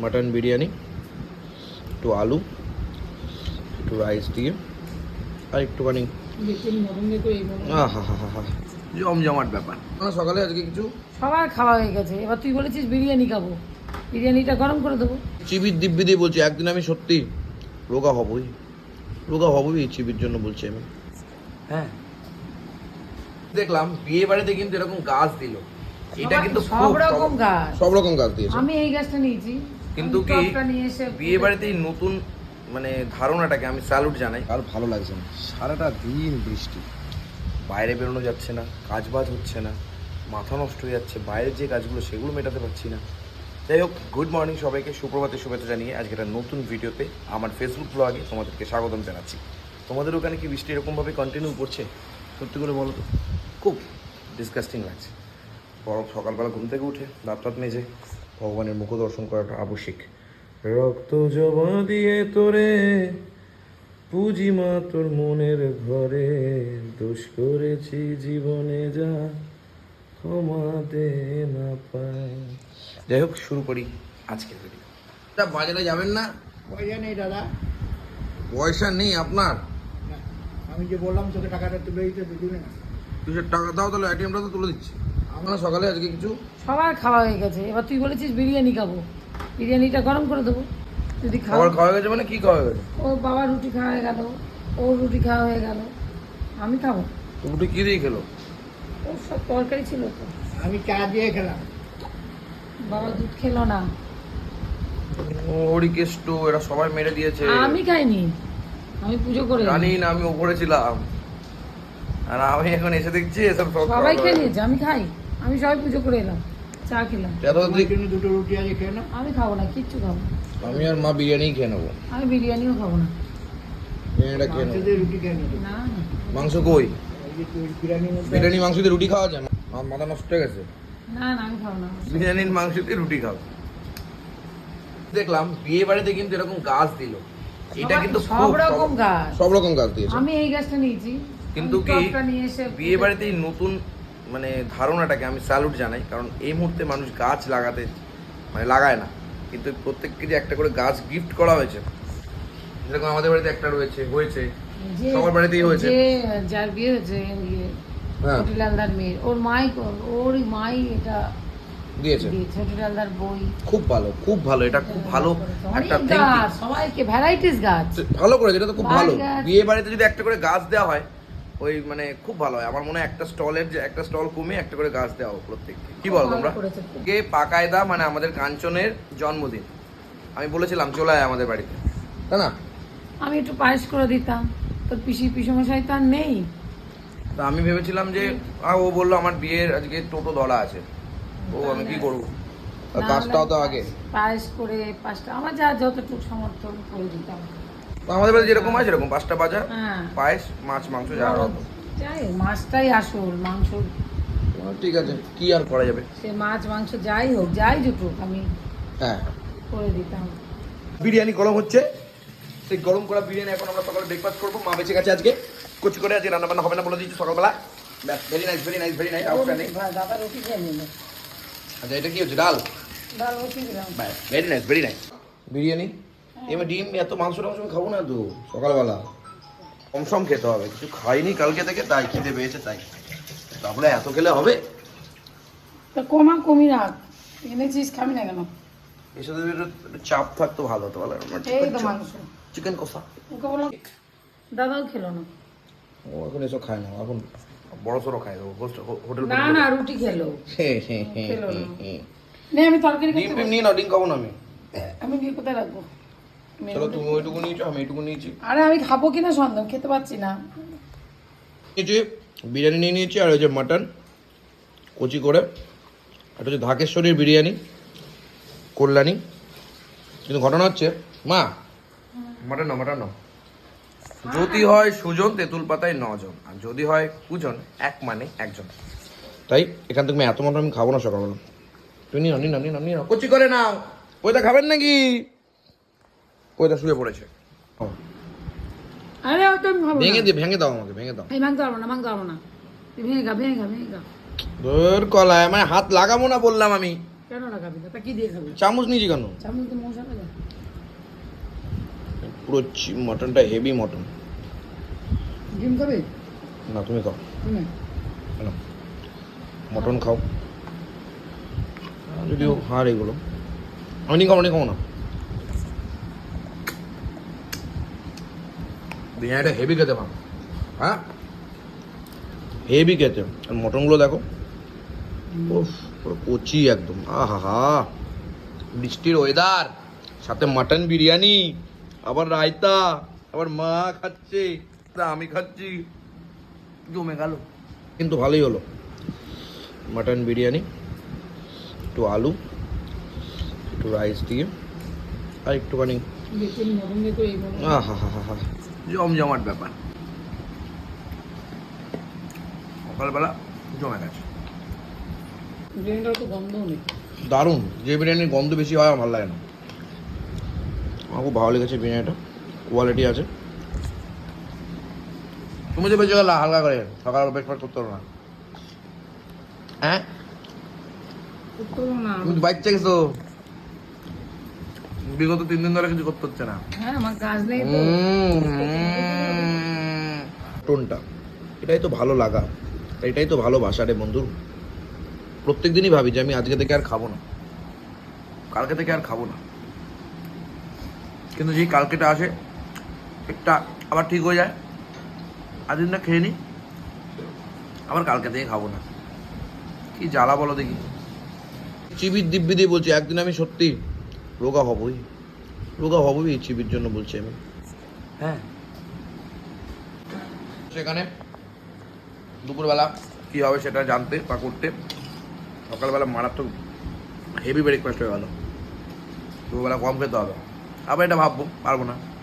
Mutton biryani একটু আলু একটু রাইস দিয়ে আর একটুখানি আহা হা হা হা। জমজমাট ব্যাপার। সকালে আজকে কিছু? সবার খাওয়া হয়ে গেছে। এবার তুই বলেছিস বিরিয়ানি খাব। বিরিয়ানিটা গরম করে দেবো। চিবির দিব্যি দিয়ে বলছি একদিন আমি সত্যি রোগা হবই। রোগা হবই এই চিবির জন্য বলছি আমি। হ্যাঁ। দেখলাম বিয়ে বাড়িতে কিন্তু এরকম গাছ দিল। এটা কিন্তু সব রকম গাছ। সব রকম গাছ দিয়েছে। আমি এই গাছটা নিয়েছি। কিন্তু কি বিয়ে বাড়িতে এই নতুন মানে ধারণাটাকে আমি স্যালুট জানাই। আর ভালো লাগছে না। সারাটা দিন বৃষ্টি। বাইরে বেরোনো যাচ্ছে না কাজ বাজ হচ্ছে না মাথা নষ্ট হয়ে যাচ্ছে বাইরের যে কাজগুলো সেগুলো মেটাতে পারছি না। যাই হোক গুড মর্নিং সবাইকে সুপ্রভাতের শুভেচ্ছা জানিয়ে আজকে একটা নতুন ভিডিওতে আমার ফেসবুক ব্লগে তোমাদেরকে স্বাগতম জানাচ্ছি। তোমাদের ওখানে কি বৃষ্টি এরকমভাবে কন্টিনিউ করছে সত্যি করে বলো তো। খুব ডিসকাস্টিং লাগছে। বরফ সকালবেলা ঘুম থেকে উঠে দাঁত মেজে ভগবানের মুখ দর্শন করাটা আবশ্যিক। রক্ত জবা দিয়ে তোরে পুঁজি মা তোর মনের ঘরে দোষ করেছি জীবনে যা ক্ষমা দে না পাই যাই হোক শুরু করি আজকের ভিডিও বাজারে যাবেন না? পয়সা নেই দাদা। পয়সা নেই আপনার? আমি যে বললাম তোকে টাকাটা তুলে দিতে তুই দিবি টাকা দাও তাহলে এটিএমটা তো তুলে দিচ্ছি। আমরা সকালে আজকে কিছু সবার খাওয়া হয়ে গেছে। এবার তুই বলেছিস বিরিয়ানি খাব। বিরিয়ানিটা গরম করে দেবো। যদি খাবার খাওয়া গেছে মানে কি খাওয়া গেছে? ও বাবা রুটি খাওয়া হয়ে গেল। ও রুটি খাওয়া হয়ে গেল। আমি খাব। রুটি কি দিয়ে খেলো? ও সব তরকারি ছিল তো। আমি চা দিয়ে খেলাম। বাবা দুধ খেলো না। ওরি কেষ্ট এরা সবাই মেরে দিয়েছে। আমি খাইনি। আমি পুজো করে জানি না আমি ওপরে ছিলাম। আর আমি এখন এসে দেখছি এসব সবাই খেয়ে নিয়েছে আমি খাই। আমি সবাই পুজো করে এলাম চা খেলাম। দুটো রুটি আছে খেয়ে না আমি খাব না কিচ্ছু খাব না। আমি আর মা বিরিয়ানি খেয়ে নেব। আমি বিরিয়ানিও খাব না। খেয়ে নেব। দিয়ে রুটি খেয়ে নেব। না মাংস কই? বিরিয়ানি মাংস দিয়ে রুটি খাওয়া যায়? আমার মাথা নষ্ট হয়ে গেছে? না না আমি খাব না। বিরিয়ানির মাংস দিয়ে রুটি খাও। দেখলাম বিয়ে বাড়িতে কিন্তু এরকম গাছ দিল। এটা কিন্তু সব রকম গাছ। সব রকম গাছ দিয়েছে। আমি এই গাছটা নিয়েছি। কিন্তু কি নিয়ে এসে বিয়ে বাড়িতে নতুন মানে ধারণাটাকে আমি স্যালুট জানাই কারণ এই মুহূর্তে মানুষ গাছ লাগাতে মানে লাগায় না। কিন্তু প্রত্যেককে যে একটা করে গাছ গিফট করা হয়েছে যেরকম আমাদের বাড়িতে একটা রয়েছে হয়েছে সবার বাড়িতেই হয়েছে। যার বিয়ে হয়েছে ইয়ে হ্যাঁ। ছোটিলালদার মেয়ের। ওর মাই ওর মাই এটা দিয়েছে। ছোটিলালদার বই। খুব ভালো খুব ভালো এটা খুব ভালো একটা। গাছ সবাইকে ভ্যারাইটিস গাছ। ভালো করেছে এটা তো খুব ভালো। বিয়ে বাড়িতে যদি একটা করে গাছ দেওয়া হয় ওই মানে খুব ভালো হয়। আমার মনে হয় একটা স্টলের যে একটা স্টল কমে একটা করে গাছ দেওয়া প্রত্যেককে। কি বল তোমরা। কে পাকায়দা মানে আমাদের কাঞ্চনের জন্মদিন। আমি বলেছিলাম চলে আয় আমাদের বাড়িতে। তাই না? আমি একটু পায়েস করে দিতাম। তোর পিসি পিসমশাই তো আর নেই। তো আমি ভেবেছিলাম যে ও বলল আমার বিয়ের আজকে টোটো ধরা আছে। ও আমি কি করব? কাজটাও তো আগে। পায়েস করে পাঁচটা আমার যা যতটুকু সমর্থন করে দিতাম। আমাদের বাড়িতে যেরকম হয় সেরকম পাঁচটা বাজা হ্যাঁ। পায়েস মাছ মাংস যা হবে। যাই হোক, মাছটাই আসল মাংস। ঠিক আছে কি আর করা যাবে? সে মাছ মাংস যাই হোক যাই জুটুক আমি হ্যাঁ। করে দিতাম। বিরিয়ানি গরম হচ্ছে সেই গরম করা বিরিয়ানি এখন আমরা সকালে ব্রেকফাস্ট করব। মা বেঁচে গেছে আজকে কচি করে আজকে রান্না বান্না হবে না বলে দিচ্ছি সকালবেলা। ব্যাস very nice very nice very nice outstanding আচ্ছা এটা কি হচ্ছে ডাল? ডাল very nice very nice biryani? এবার ডিম এত মাংস টাংস আমি খাব না তো সকালবেলা। কম সম খেতে হবে কিছু খাইনি কালকে থেকে তাই খিদে পেয়েছে তাই। তারপরে এত খেলে হবে? কমা কমি রাখ। এনেছিস খাবি না কেন? এর সাথে চাপ থাকতো ভালো হতো ভালো চিকেন কষা। দাদাও খেলো না। ও এখন এসব খায় না এখন বড় সড়ো খায় হোটেল না না রুটি খেলো। হ্যাঁ হ্যাঁ হ্যাঁ খেলো না। হ্যাঁ আমি তরকারি নিয়ে নাও ডিম খাব না আমি। আমি নিয়ে কোথায় রাখব? চলো তুমি ওইটুকু নিয়েছো আমি এইটুকু নিয়েছি। আরে আমি খাব কিনা সন্দেহ খেতে পাচ্ছি না। নিয়েছি বিরিয়ানি নিয়ে নিয়েছি আর ওই যে মাটন কচি করে একটা হচ্ছে ঢাকেশ্বরীর বিরিয়ানি কল্যাণী। কিন্তু ঘটনা হচ্ছে মা মাটন না মাটন না যদি হয় সুজন তেঁতুল পাতায় নজন আর যদি হয় কুজন এক মানে একজন। তাই এখান থেকে আমি এত মাটন আমি খাব না সকালবেলা। তুমি নিও নিও নিও নিও কচি করে নাও। ওইটা খাবেন নাকি? ওইটা শুয়ে পড়েছে? ও, আরে ও তো আমি খাব ভেঙে দিয়ে ভেঙে দাও আমাকে ভেঙে দাও। এই ভাঙতে পারব না ভাঙতে পারব না। ভেঙে গা ভেঙে গা ভেঙে গা তোর কলায় মানে হাত লাগাবো না বললাম আমি। কেন লাগাবি না? তা কি দিয়ে খাবি? চামচ নিয়েছি কেন? চামচ তো মশলা দেয় পুরো চি- মটনটা হেভি মটন। ডিম খাবে? না তুমি খাও। মটন খাও। আর যদিও হার এগুলো। আমি অনেক খাব নি খাব না বিরিয়ানিটা হেভি খেতে পাবো হ্যাঁ? হেভি খেতে। আর মটনগুলো দেখো। উফ পুরো কচি একদম। আহা হা বৃষ্টির ওয়েদার সাথে মাটন বিরিয়ানি আবার রায়তা আবার মা খাচ্ছে। তা আমি খাচ্ছি। জমে গেল। কিন্তু ভালোই হলো। মাটন বিরিয়ানি একটু আলু একটু রাইস দিয়ে আর একটুখানি আহা হা হা হা জমজমাট ব্যাপার। সকালবেলা জমে গেছে। তো দারুণ। যে বিরিয়ানির গন্ধ বেশি হয় আমার ভালো লাগে না। আমার খুব ভালো লেগেছে বিরিয়ানিটা। কোয়ালিটি আছে। তুমি যে বেঁচে গেল হালকা করে। সকাল ব্রেকফাস্ট করতে পারো না। হ্যাঁ? তুমি বাচ্চা গেছো বিগত তিন দিন ধরে কিছু করতে হচ্ছে না। হ্যাঁ টোনটা এটাই তো ভালো লাগা এটাই তো ভালো ভালোবাসা রে বন্ধু। প্রত্যেক দিনই ভাবি যে আমি আজকে থেকে আর খাব না। কালকে থেকে আর খাব না। কিন্তু যেই কালকেটা আসে একটা আবার ঠিক হয়ে যায়। আজ দিনটা খেয়ে নিই আবার কালকে থেকে খাব না। কি জ্বালা বলো দেখি। চিবির দিব্যি দিয়ে বলছি একদিন আমি সত্যি রোগা হবই। রোগা হবই এই চিবির জন্য বলছি আমি। হ্যাঁ। সেখানে দুপুরবেলা কী হবে সেটা জানতে বা করতে সকালবেলা মারাত্মক হেভি ব্রেকফাস্ট হয়ে গেল। দুপুরবেলা কম খেতে হবে। আবার এটা ভাববো পারব না।